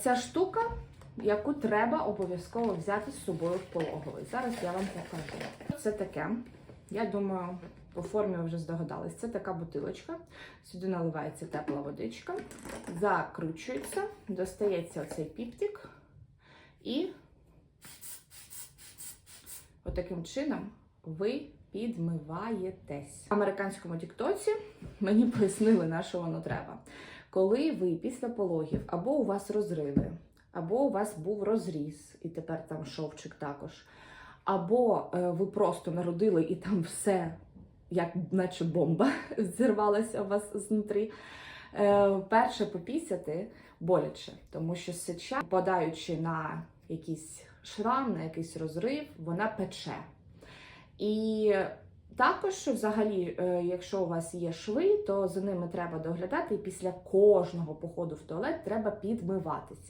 Ця штука, яку треба обов'язково взяти з собою в пологовий. Зараз я вам покажу. Це таке. Я думаю, по формі ви вже здогадались. Це така бутилочка. Сюди наливається тепла водичка, закручується, достається оцей піптик і отаким чином ви підмиваєтесь. В американському тіктоці мені пояснили, на що воно треба. Коли ви після пологів або у вас розриви, або у вас був розріз, і тепер там шовчик також, або е, ви просто народили і там все, як наче бомба, зірвалася у вас знутрі. Е, перше попісяти боляче, тому що сеча, попадаючи на якийсь шрам, на якийсь розрив, вона пече. І також, взагалі, е, якщо у вас є шви, то за ними треба доглядати, і після кожного походу в туалет треба підмиватися.